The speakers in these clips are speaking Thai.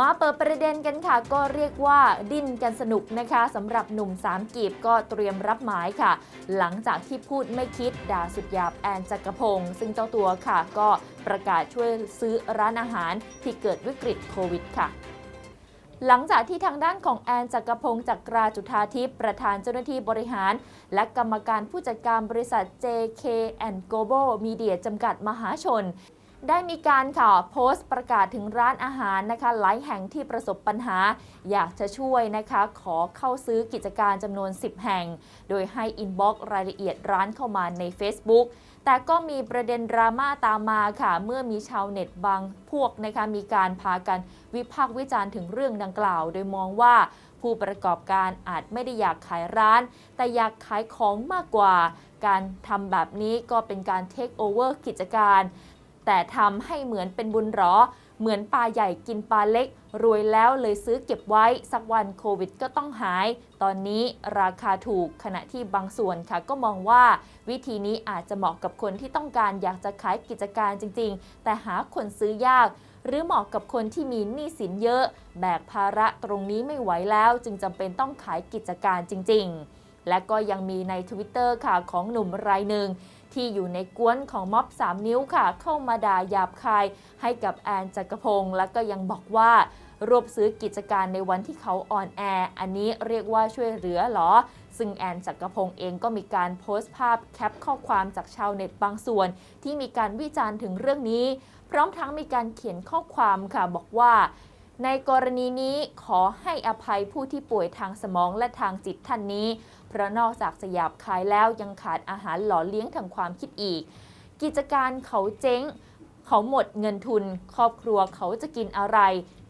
มาเปิดประเด็นกันค่ะ ก็เรียกว่าดิ้นกันสนุกนะคะสำหรับหนุ่มสามกีบก็เตรียมรับหมายค่ะ หลังจากที่พูดไม่คิดด่าสุดหยาบแอนจักรพงศ์ซึ่งเจ้าตัวค่ะ ก็ประกาศช่วยซื้อร้านอาหารที่เกิดวิกฤตโควิดค่ะหลังจากที่ทางด้านของแอนจักรพงศ์จักราจุธาทิพย์ประธานเจ้าหน้าที่บริหาร และกรรมการผู้จัดการบริษัท JK and Global Media จำกัดมหาชน ได้มีการค่ะโพสต์ประกาศถึงร้านอาหารนะคะหลายแห่งที่ประสบปัญหา อยากจะช่วยนะคะขอเข้าซื้อกิจการจำนวน 10 แห่ง โดยให้อินบ็อกซ์รายละเอียดร้านเข้ามาใน Facebook แต่ก็มีประเด็นดราม่าตามมาค่ะ เมื่อมีชาวเน็ตบางพวกนะคะมีการพากันวิพากษ์วิจารณ์ถึงเรื่องดังกล่าว โดยมองว่าผู้ประกอบการอาจไม่ได้อยากขายร้าน แต่อยากขายของมากกว่า การทำแบบนี้ก็เป็นการเทคโอเวอร์กิจการ แต่ทำให้เหมือนเป็นบุญหรอ เหมือนปลาใหญ่กินปลาเล็ก รวยแล้วเลยซื้อเก็บไว้สักวันโควิดก็ต้องหาย ตอนนี้ราคาถูกขณะที่บางส่วนค่ะก็มองว่า วิธีนี้อาจจะเหมาะกับคนที่ต้องการอยากจะขายกิจการจริง ๆ แต่หาคนซื้อยากหรือเหมาะกับคนที่มีหนี้สินเยอะ แบกภาระตรงนี้ไม่ไหวแล้ว จึงจำเป็นต้องขายกิจการจริง ๆ และก็ยังมีใน Twitter ค่ะของหนุ่มรายหนึ่งที่อยู่ในกวนของม็อบ 3 นิ้วค่ะ เข้ามาด่าหยาบคายให้กับแอนจักรพงศ์และก็ยังบอกว่ารวบซื้อกิจการในวันที่เขาอ่อนแออันนี้เรียกว่าช่วยเหลือเหรอ ซึ่งแอนจักรพงศ์เองก็มีการโพสต์ภาพแคปข้อความจากชาวเน็ตบางส่วน ที่มีการวิจารณ์ถึงเรื่องนี้ พร้อมทั้งมีการเขียนข้อความค่ะบอกว่า ในกรณีนี้ขอให้อภัยผู้ที่ป่วยทางสมองและทางจิตท่านนี้ เพราะนอกจากสยาบคายแล้วยังขาดอาหารหล่อเลี้ยงทางความคิดอีก กิจการเขาเจ๊ง เขาหมดเงินทุน ครอบครัวเขาจะกินอะไร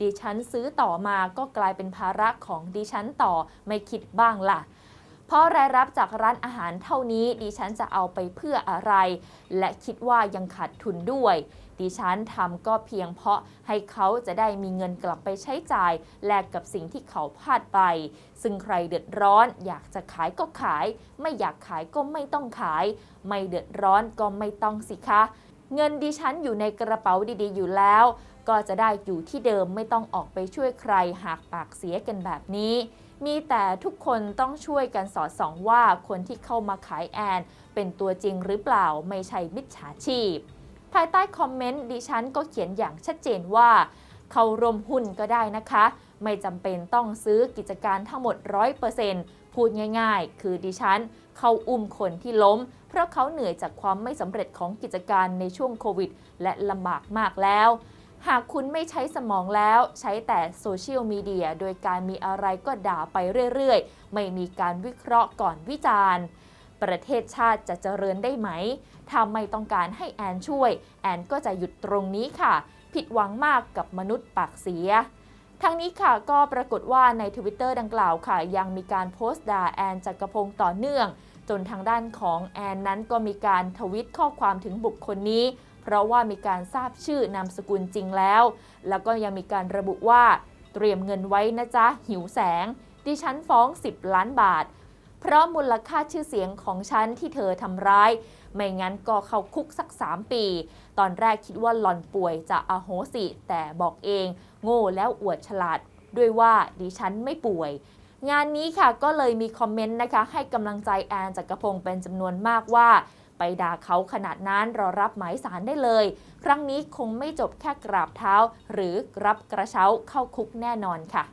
ดิฉันซื้อต่อมาก็กลายเป็นภาระของดิฉันต่อไม่คิดบ้างล่ะ เพราะรายรับจากร้านอาหารเท่านี้ดิฉันจะเอาไปเพื่ออะไร และคิดว่ายังขาดทุนด้วย ดิฉันทำก็เพียงเพราะให้เขาจะได้มีเงินกลับไปใช้จ่าย แลกกับสิ่งที่เขาพลาดไป ซึ่งใครเดือดร้อน อยากจะขายก็ขาย ไม่อยากขายก็ไม่ต้องขาย ไม่เดือดร้อนก็ไม่ต้องสิคะ เงินดิฉันอยู่ในกระเป๋าดีๆ อยู่แล้ว ก็จะได้อยู่ที่เดิมไม่ต้องออกไปช่วยใครหากปากเสียกันแบบนี้ มีแต่ทุกคนต้องช่วยกันสอดส่องว่าคนที่เข้ามาขายแอน เป็นตัวจริงหรือเปล่าไม่ใช่มิจฉาชีพ ภายใต้คอมเมนต์ดิฉันก็เขียนอย่างชัดเจนว่า เข้าร่วมหุ้นก็ได้นะคะ ไม่จำเป็นต้องซื้อกิจการทั้งหมด 100%พูดง่ายๆ คือดิฉันเข้าอุ้มคนที่ล้ม เพราะเขาเหนื่อยจากความไม่สำเร็จของกิจการในช่วงโควิด และลำบากมากแล้ว หากคุณไม่ใช้สมองแล้ว ใช้แต่โซเชียลมีเดียโดยการมีอะไรก็ด่าไปเรื่อยๆ ไม่มีการวิเคราะห์ก่อนวิจารณ์ ประเทศชาติจะเจริญได้ไหม ถ้าไม่ต้องการให้แอนช่วย แอนก็จะหยุดตรงนี้ค่ะ ผิดหวังมากกับมนุษย์ปากเสียทั้งนี้ค่ะก็ปรากฏว่าในทวิตเตอร์ดังกล่าวค่ะ ยังมีการโพสต์ด่าแอนจักรพงศ์ต่อเนื่อง จนทางด้านของแอนนั้นก็มีการทวิตข้อความถึงบุคคลนี้ เพราะว่ามีการทราบชื่อนามสกุลจริงแล้ว แล้วก็ยังมีการระบุว่า เตรียมเงินไว้นะจ๊ะ หิวแสง ดิฉันฟ้อง 10 ล้านบาท เพราะมูลค่าชื่อเสียงของฉันที่เธอทำร้าย ไม่งั้นก็เข้าคุกสัก 3 ปี ตอนแรกคิดว่าหล่อนป่วยจะอโหสิ แต่บอกเอง โง่แล้วอวดฉลาด ด้วยว่าดิฉันไม่ป่วยงานนี้ค่ะก็เลยมีคอมเมนต์นะคะให้กำลังใจแอนจักรพงศ์เป็นจำนวนมากว่า ไปด่าเขาขนาดนั้นรอรับหมายสารได้เลย ครั้งนี้คงไม่จบแค่กราบเท้า หรือรับกระเช้าเข้าคุกแน่นอนค่ะ